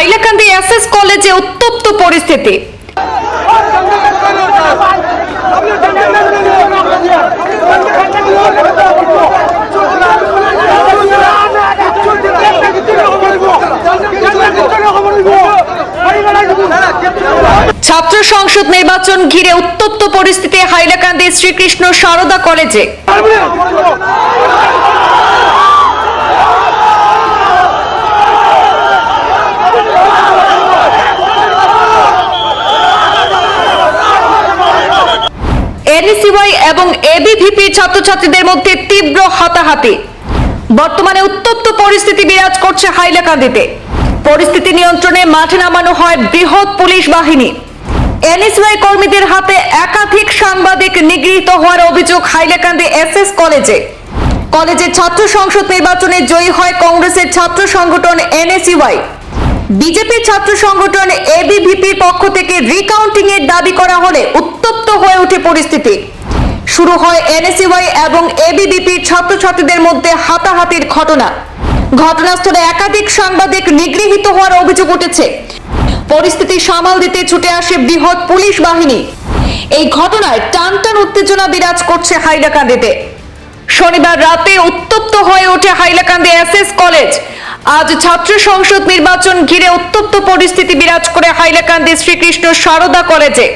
Hailakandi S S কলেজে উত্তপ্ত পরিস্থিতি। ছাত্র সংসদ নির্বাচন ঘিরে উত্তপ্ত পরিস্থিতি হাইলাকান্দি শ্রীকৃষ্ণ সারদা কলেজে। এনএসইউআই এবং এবিভিপি ছাত্রছাত্রীদের মধ্যে তীব্র হাতাহাতি। বর্তমানে উত্তপ্ত পরিস্থিতি বিরাজ করছে হাইলাকান্দিতে। পরিস্থিতি নিয়ন্ত্রণে মাঠে নামানো হয় বৃহৎ পুলিশ বাহিনী। এনএসওয়াই কর্মীদের হাতে একাধিক সাংবাদিক নিগৃহীত হওয়ার অভিযোগ হাইলাকান্দি এসএস কলেজে। কলেজের ছাত্র সংসদ নির্বাচনে জয়ী হয় কংগ্রেসের ছাত্র সংগঠন এনএসইউআই। বিজেপি ছাত্র সংগঠন এবিভিপির পক্ষ থেকে রিকাউন্টিং এর দাবি করা হলে উত্তপ্ত হয়ে ওঠে পরিস্থিতি। শুরু হয় এনএসইউআই এবং এবিভিপির ছাত্রছাত্রীদের মধ্যে হাতাহাতির ঘটনা। ঘটনাস্থলে একাধিক সাংবাদিক নিগৃহীত হওয়ার অভিযোগ উঠেছে। পরিস্থিতি সামাল দিতে ছুটে আসে বৃহৎ পুলিশ বাহিনী। এই ঘটনায় টানটান উত্তেজনা বিরাজ করছে হাইলাকান্দিতে। শনিবার রাতে উত্তপ্ত হয়ে ওঠে হাইলাকান্দি এসএস কলেজ। আজ ছাত্র সংসদ নির্বাচন ঘিরে উত্তপ্ত পরিস্থিতি বিরাজ করে হাইলাকান্দি শ্রীকৃষ্ণ সারদা কলেজে।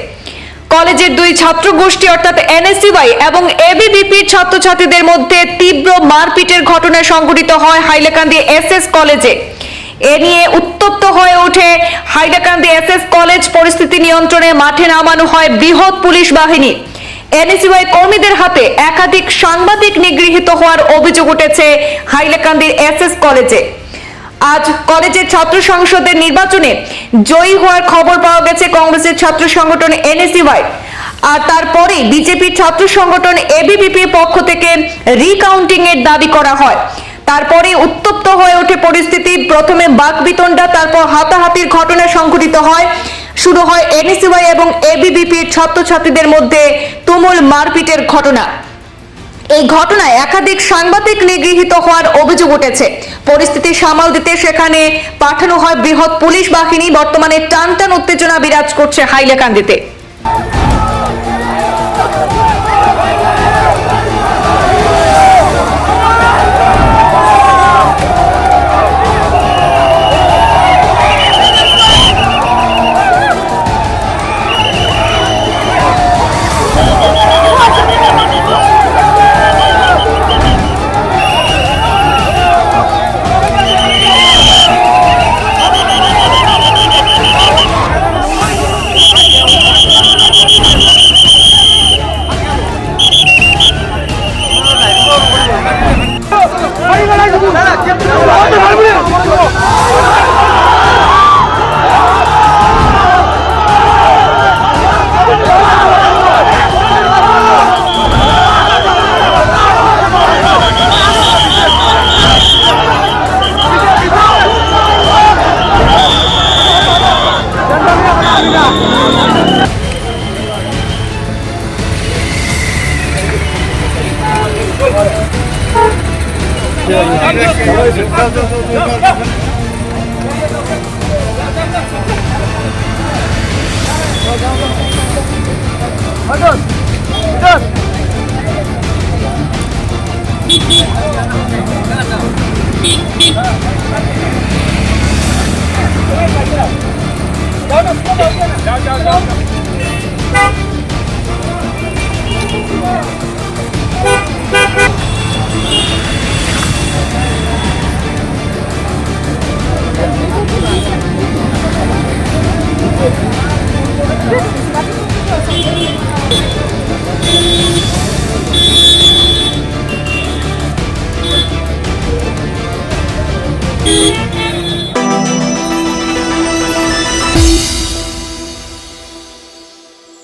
কলেজের দুই ছাত্র গোষ্ঠী অর্থাৎ এনএসইউআই এবং এবিভিপির ছাত্রছাত্রীদের মধ্যে তীব্র মারপিটের ঘটনা সংঘটিত হয় হাইলাকান্দি এসএস কলেজে। এ নিয়ে উত্তপ্ত হয়ে ওঠে হাইলাকান্দি এসএস কলেজ পরিস্থিতি নিয়ন্ত্রণে মাঠে নামানো হয় বৃহৎ পুলিশ বাহিনী। এনএসইউআই কর্মীদের হাতে একাধিক সাংবাদিক নিগৃহীত হওয়ার অভিযোগ উঠেছে হাইলাকান্দির এসএস কলেজে। আজ কলেজের ছাত্র সংসদের নির্বাচনে জয়ী হওয়ার খবর পাওয়া গেছে কংগ্রেসের ছাত্র সংগঠন এনএসইউআই। আর তারপরে বিজেপির ছাত্র সংগঠন এবিভিপির পক্ষ থেকে রিকাউন্টিং এর দাবি করা হয়। তারপরে উত্তপ্ত হয়ে ওঠে পরিস্থিতি। প্রথমে বাকবিতণ্ডা, তারপর হাতাহাতির ঘটনা সংঘটিত হয়। শুরু হয় এনএসইউআই এবং এবিভিপির ছাত্রছাত্রীদের মধ্যে তুমুল মারপিটের ঘটনা। এই ঘটনায় একাধিক সাংবাদিক নিগৃহীত হওয়ার অভিযোগ উঠেছে। পরিস্থিতি সামাল দিতে সেখানে পাঠানো হয় বৃহৎ পুলিশ বাহিনী। বর্তমানে টান টান উত্তেজনা বিরাজ করছে হাইলাকান্দিতে। Hadi. Thank you.